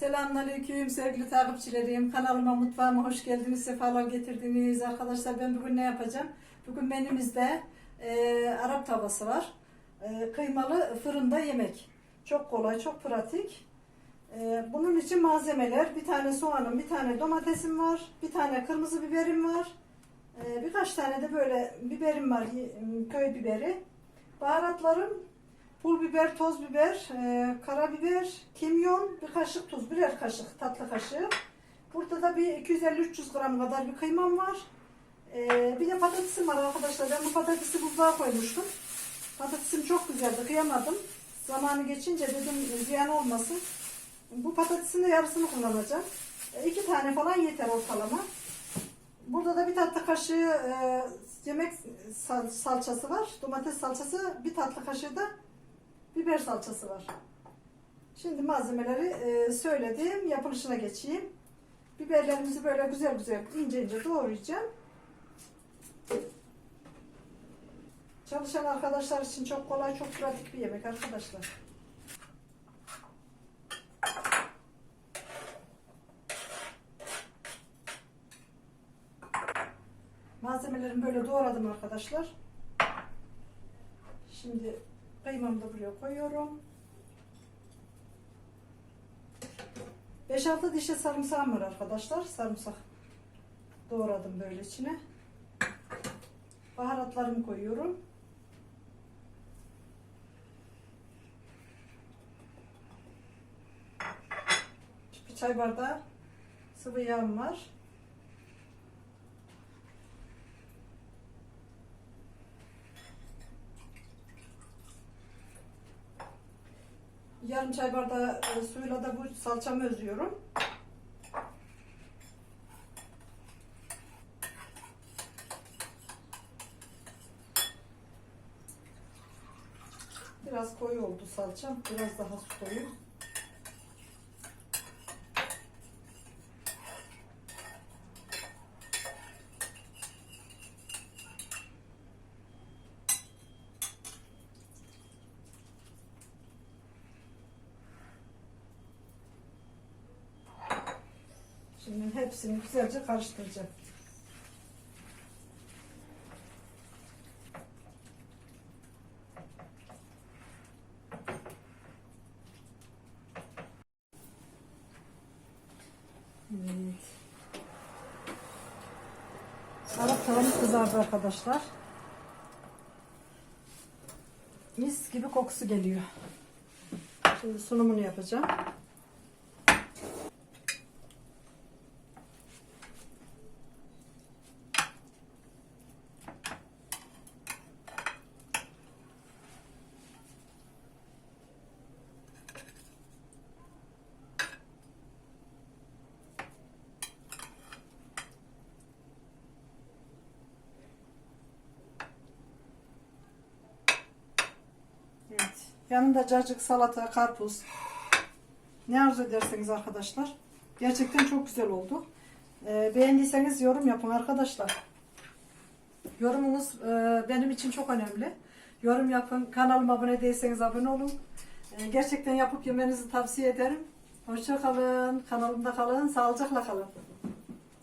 Selamünaleyküm sevgili takipçilerim. Kanalıma mutfağıma hoş geldiniz. Sefalar getirdiniz. Arkadaşlar ben bugün ne yapacağım? Bugün menümüzde e, Arap tavası var. E, kıymalı fırında yemek. Çok kolay, çok pratik. E, bunun için malzemeler bir tane soğanım, bir tane domatesim var, bir tane kırmızı biberim var. E, birkaç tane de böyle biberim var, köy biberi. Baharatlarım Pul biber, toz biber, e, karabiber, kimyon, bir kaşık tuz, birer kaşık tatlı kaşığı. Burada da bir 250-300 gram kadar bir kıymam var. E, bir de patatesim var arkadaşlar. Ben bu patatesi buzluğa koymuştum. Patatesim çok güzeldi, kıyamadım. Zamanı geçince dedim ziyan olmasın. Bu patatesin de yarısını kullanacağım. E, iki tane falan yeter ortalama. Burada da bir tatlı kaşığı e, yemek sal- salçası var. Domates salçası, bir tatlı kaşığı da biber salçası var. Şimdi malzemeleri e, söyledim. Yapılışına geçeyim. Biberlerimizi böyle güzel güzel ince ince doğrayacağım. Çalışan arkadaşlar için çok kolay, çok pratik bir yemek arkadaşlar. Malzemelerimi böyle doğradım arkadaşlar. Şimdi kıymamı da buraya koyuyorum. 5-6 dişe sarımsağım var arkadaşlar. Sarımsak doğradım böyle içine. Baharatlarımı koyuyorum. Bir çay bardağı sıvı yağım var. Yarım çay bardağı e, suyla da bu salçamı özüyorum. Biraz koyu oldu salçam. Biraz daha su koyayım. Şimdi hepsini güzelce karıştıracağım. Evet. Arap tavamız kızardı arkadaşlar. Mis gibi kokusu geliyor. Şimdi sunumunu yapacağım. Evet. Yanında cacık, salata, karpuz. Ne arzu ederseniz arkadaşlar. Gerçekten çok güzel oldu. Ee, beğendiyseniz yorum yapın arkadaşlar. Yorumunuz e, benim için çok önemli. Yorum yapın. Kanalıma abone değilseniz abone olun. Ee, gerçekten yapıp yemenizi tavsiye ederim. Hoşça kalın. Kanalımda kalın. Sağlıcakla kalın.